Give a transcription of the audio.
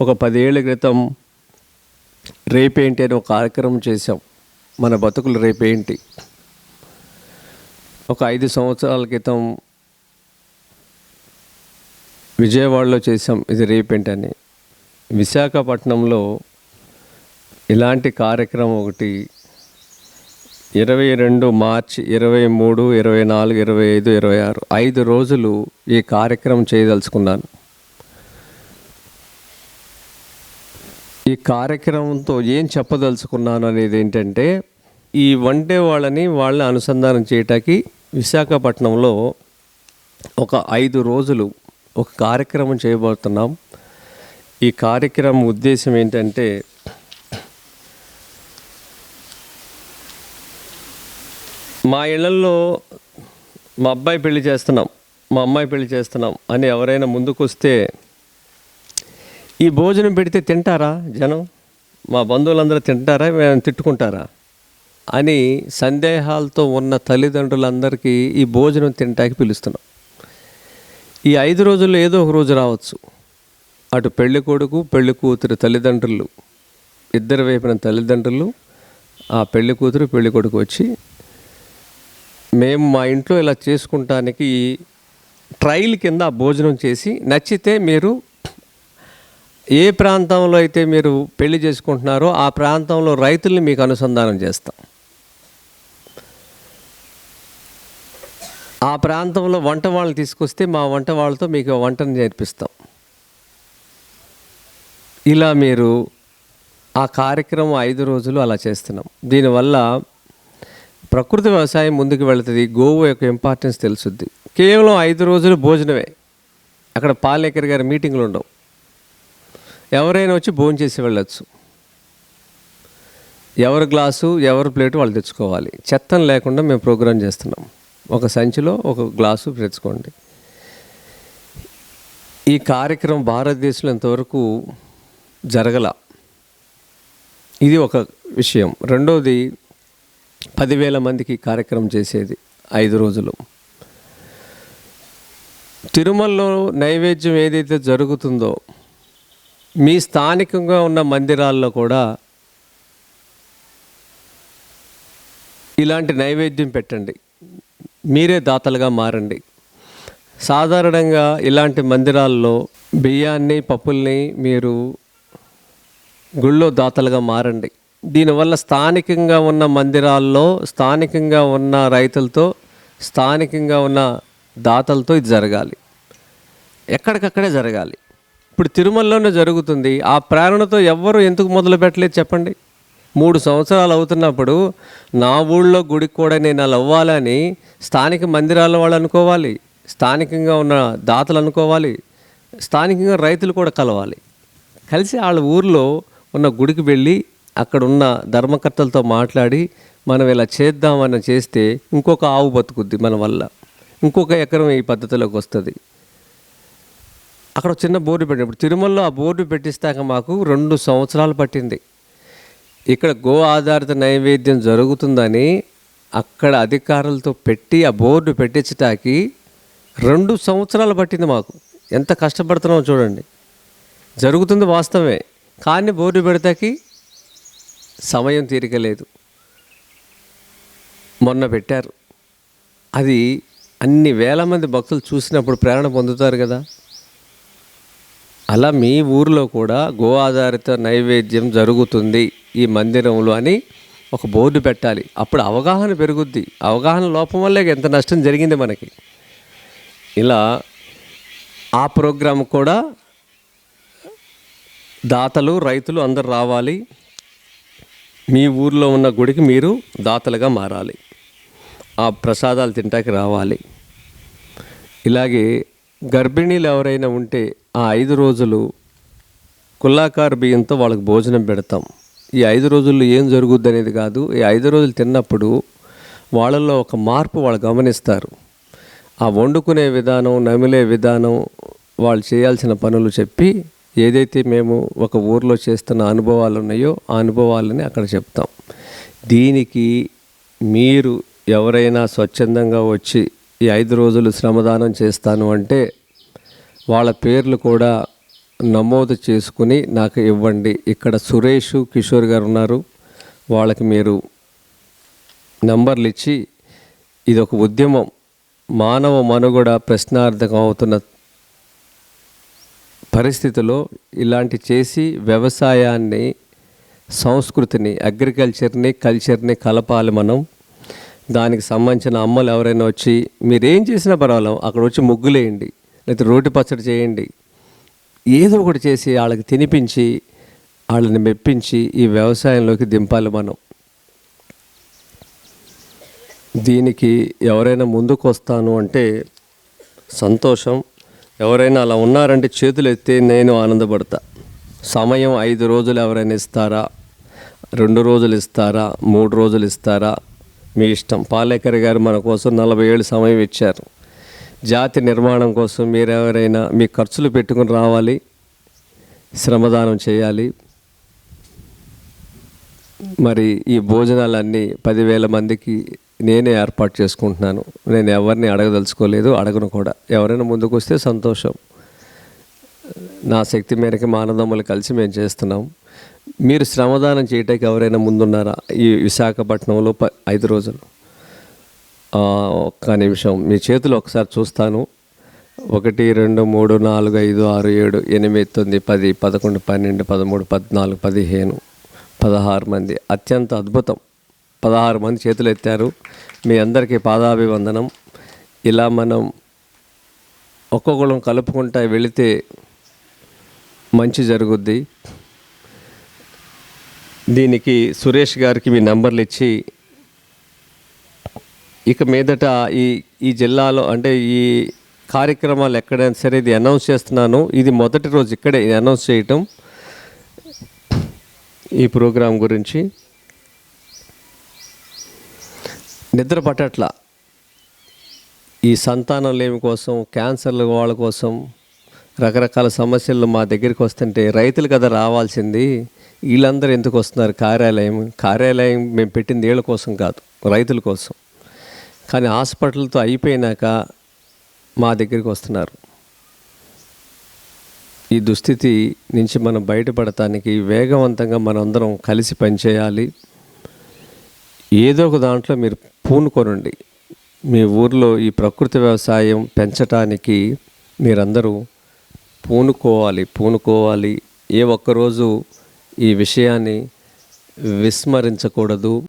ఒక పదేళ్ళ క్రితం రేపేంటి అని ఒక కార్యక్రమం చేశాం. మన బతుకులు రేపేంటి ఒక ఐదు సంవత్సరాల క్రితం విజయవాడలో చేసాం ఇది రేపేంటి అని. విశాఖపట్నంలో ఇలాంటి కార్యక్రమం ఒకటి ఇరవై రెండు మార్చి ఇరవై మూడు ఇరవై నాలుగు ఇరవై ఐదు ఇరవై ఆరు ఐదు రోజులు ఈ కార్యక్రమం చేయదలుచుకున్నాను. ఈ కార్యక్రమంతో ఏం చెప్పదలుచుకున్నాను అనేది ఏంటంటే ఈ వంటే వాళ్ళని వాళ్ళని అనుసంధానం చేయటానికి విశాఖపట్నంలో ఒక ఐదు రోజులు ఒక కార్యక్రమం చేయబోతున్నాం. ఈ కార్యక్రమం ఉద్దేశం ఏంటంటే మా ఇళ్ళలో మా అబ్బాయి పెళ్ళి చేస్తున్నాం మా అమ్మాయి పెళ్ళి చేస్తున్నాం అని ఎవరైనా ముందుకు వస్తే ఈ భోజనం పెడితే తింటారా జనం? మా బంధువులందరూ తింటారా? మేము తిట్టుకుంటారా? అని సందేహాలతో ఉన్న తల్లిదండ్రులందరికీ ఈ భోజనం తినటానికి పిలుస్తున్నాం. ఈ ఐదు రోజుల్లో ఏదో ఒక రోజు రావచ్చు. అటు పెళ్ళి కొడుకు పెళ్ళి కూతురు తల్లిదండ్రులు ఇద్దరు వైపున తల్లిదండ్రులు ఆ పెళ్ళి కూతురు పెళ్ళి కొడుకు వచ్చి మేము మా ఇంట్లో ఇలా చేసుకుంటానికి ట్రయల్ కింద భోజనం చేసి నచ్చితే మీరు ఏ ప్రాంతంలో అయితే మీరు పెళ్ళి చేసుకుంటున్నారో ఆ ప్రాంతంలో రైతుల్ని మీకు అనుసంధానం చేస్తాం. ఆ ప్రాంతంలో వంట వాళ్ళు తీసుకొస్తే మా వంట వాళ్ళతో మీకు వంటను నేర్పిస్తాం. ఇలా మీరు ఆ కార్యక్రమం ఐదు రోజులు అలా చేస్తున్నాం. దీనివల్ల ప్రకృతి వ్యవసాయం ముందుకు వెళుతుంది. గోవు యొక్క ఇంపార్టెన్స్ తెలుసుద్ది. కేవలం ఐదు రోజులు భోజనమే. అక్కడ పాలేకర్ గారి మీటింగ్లు ఉండవు. ఎవరైనా వచ్చి భోజనం చేసి వెళ్ళచ్చు. ఎవరి గ్లాసు ఎవరి ప్లేటు వాళ్ళు తెచ్చుకోవాలి. చెత్తను లేకుండా మేము ప్రోగ్రాం చేస్తున్నాం. ఒక సంచిలో ఒక గ్లాసు తెచ్చుకోండి. ఈ కార్యక్రమం భారతదేశంలో ఇంతవరకు జరగల? ఇది ఒక విషయం. రెండోది పదివేల మందికి కార్యక్రమం చేసేది ఐదు రోజులు. తిరుమలలో నైవేద్యం ఏదైతే జరుగుతుందో మీ స్థానికంగా ఉన్న మందిరాల్లో కూడా ఇలాంటి నైవేద్యం పెట్టండి. మీరే దాతలుగా మారండి. సాధారణంగా ఇలాంటి మందిరాల్లో బియ్యాన్ని పప్పుల్ని మీరు గుళ్ళో దాతలుగా మారండి. దీనివల్ల స్థానికంగా ఉన్న మందిరాల్లో స్థానికంగా ఉన్న రైతులతో స్థానికంగా ఉన్న దాతలతో ఇది జరగాలి. ఎక్కడికక్కడే జరగాలి. ఇప్పుడు తిరుమలలోనే జరుగుతుంది. ఆ ప్రేరణతో ఎవ్వరూ ఎందుకు మొదలు పెట్టలేదు చెప్పండి. మూడు సంవత్సరాలు అవుతున్నప్పుడు నా ఊళ్ళో గుడికి కూడా నేను అలా అవ్వాలని స్థానిక మందిరాల వాళ్ళు అనుకోవాలి. స్థానికంగా ఉన్న దాతలు అనుకోవాలి. స్థానికంగా రైతులు కూడా కలవాలి. కలిసి వాళ్ళ ఊర్లో ఉన్న గుడికి వెళ్ళి అక్కడ ఉన్న ధర్మకర్తలతో మాట్లాడి మనం ఇలా చేద్దామని చేస్తే ఇంకొక ఆవు బతుకుద్ది మన వల్ల. ఇంకొక ఎకరం ఈ పద్ధతిలోకి వస్తుంది. అక్కడ ఒక చిన్న బోర్డు పెట్టినప్పుడు తిరుమలలో ఆ బోర్డు పెట్టిస్తాక మాకు రెండు సంవత్సరాలు పట్టింది. ఇక్కడ గో ఆధారిత నైవేద్యం జరుగుతుందని అక్కడ అధికారులతో పెట్టి ఆ బోర్డు పెట్టించటానికి రెండు సంవత్సరాలు పట్టింది మాకు. ఎంత కష్టపడుతున్నామో చూడండి. జరుగుతుంది వాస్తవమే. కానీ బోర్డు పెడతాకి సమయం తీరిక లేదు మొన్న పెట్టారు. అది అన్ని వేల మంది భక్తులు చూసినప్పుడు ప్రేరణ పొందుతారు కదా. అలా మీ ఊరిలో కూడా గో ఆధారిత నైవేద్యం జరుగుతుంది ఈ మందిరంలో అని ఒక బోర్డు పెట్టాలి. అప్పుడు అవగాహన పెరుగుద్ది. అవగాహన లోపం వల్లే ఎంత నష్టం జరిగింది మనకి. ఇలా ఆ ప్రోగ్రాం కూడా దాతలు రైతులు అందరు రావాలి. మీ ఊర్లో ఉన్న గుడికి మీరు దాతలుగా మారాలి. ఆ ప్రసాదాలు తింటాకి రావాలి. ఇలాగే గర్భిణీలు ఎవరైనా ఉంటే ఆ ఐదు రోజులు కుల్లాకార బియ్యంతో వాళ్ళకి భోజనం పెడతాం. ఈ ఐదు రోజుల్లో ఏం జరుగుద్ది అనేది కాదు. ఈ ఐదు రోజులు తిన్నప్పుడు వాళ్ళల్లో ఒక మార్పు వాళ్ళు గమనిస్తారు. ఆ వండుకునే విధానం నమిలే విధానం వాళ్ళు చేయాల్సిన పనులు చెప్పి ఏదైతే మేము ఒక ఊర్లో చేస్తున్న అనుభవాలు ఉన్నాయో ఆ అనుభవాలని అక్కడ చెప్తాం. దీనికి మీరు ఎవరైనా స్వచ్ఛందంగా వచ్చి ఈ ఐదు రోజులు శ్రమదానం చేస్తాను అంటే వాళ్ళ పేర్లు కూడా నమోదు చేసుకుని నాకు ఇవ్వండి. ఇక్కడ సురేష్ కిషోర్ గారు ఉన్నారు. వాళ్ళకి మీరు నంబర్లు ఇచ్చి ఇది ఒక ఉద్యమం. మానవ మనుగడ ప్రశ్నార్థకం అవుతున్న పరిస్థితిలో ఇలాంటి చేసి వ్యవసాయాన్ని సంస్కృతిని అగ్రికల్చర్ని కల్చర్ని కలపాలి మనం. దానికి సంబంధించిన అమ్మలు ఎవరైనా వచ్చి మీరేం చేసినా పర్వాలేదు అక్కడ వచ్చి ముగ్గులేయండి. లేకపోతే రోటి పచ్చడి చేయండి. ఏదో ఒకటి చేసి వాళ్ళకి తినిపించి వాళ్ళని మెప్పించి ఈ వ్యవసాయంలోకి దింపాలి మనం. దీనికి ఎవరైనా ముందుకు వస్తాను అంటే సంతోషం. ఎవరైనా అలా ఉన్నారంటే చేతులు ఎత్తే నేను ఆనందపడతా. సమయం ఐదు రోజులు ఎవరైనా ఇస్తారా? రెండు రోజులు ఇస్తారా? మూడు రోజులు ఇస్తారా? మీ ఇష్టం. పాలేకర్ గారు మన కోసం నలభై ఏళ్ళు సమయం ఇచ్చారు. జాతి నిర్మాణం కోసం మీరు ఎవరైనా మీ ఖర్చులు పెట్టుకుని రావాలి శ్రమదానం చేయాలి. మరి ఈ భోజనాలన్నీ పదివేల మందికి నేనే ఏర్పాటు చేసుకుంటున్నాను. నేను ఎవరిని అడగదలుచుకోలేదు అడగను కూడా. ఎవరైనా ముందుకు వస్తే సంతోషం. నా శక్తి మేరకు మానదమ్ములు కలిసి మేము చేస్తున్నాం. మీరు శ్రమదానం చేయటానికి ఎవరైనా ముందున్నారా? ఈ విశాఖపట్నంలో ప ఐదు రోజులు. ఒక్క నిమిషం. మీ చేతులు ఒకసారి చూస్తాను. ఒకటి రెండు మూడు నాలుగు ఐదు ఆరు ఏడు ఎనిమిది తొమ్మిది పది పదకొండు పన్నెండు పదమూడు పద్నాలుగు పదిహేను పదహారు మంది. అత్యంత అద్భుతం. పదహారు మంది చేతులు ఎత్తారు. మీ అందరికీ పాదాభివందనం. ఇలా మనం ఒక్కొక్కళ్ళం కలుపుకుంటా వెళితే మంచి జరుగుద్ది. దీనికి సురేష్ గారికి మీ నంబర్లు ఇచ్చి ఇక మీదట ఈ ఈ జిల్లాలో అంటే ఈ కార్యక్రమాలు ఎక్కడైనా సరే ఇది అనౌన్స్ చేస్తున్నాను. ఇది మొదటి రోజు ఇక్కడే అనౌన్స్ చేయటం ఈ ప్రోగ్రాం గురించి. నిద్ర పట్టట్ల. ఈ సంతానం లేమి కోసం క్యాన్సర్ల వాళ్ళ కోసం రకరకాల సమస్యలు మా దగ్గరికి వస్తుంటే రైతులు కదా రావాల్సింది. వీళ్ళందరూ ఎందుకు వస్తున్నారు? కార్యాలయం కార్యాలయం మేము పెట్టింది వీళ్ళ కోసం కాదు రైతుల కోసం. కానీ హాస్పిటల్తో అయిపోయినాక మా దగ్గరికి వస్తున్నారు. ఈ దుస్థితి నుంచి మనం బయటపడటానికి వేగవంతంగా మనందరం కలిసి పనిచేయాలి. ఏదో ఒక దాంట్లో మీరు పూనుకొనండి. మీ ఊర్లో ఈ ప్రకృతి వ్యవసాయం పెంచటానికి మీరందరూ పూనుకోవాలి పూనుకోవాలి. ఏ ఒక్కరోజు ఈ విషయాన్ని విస్మరించకూడదు.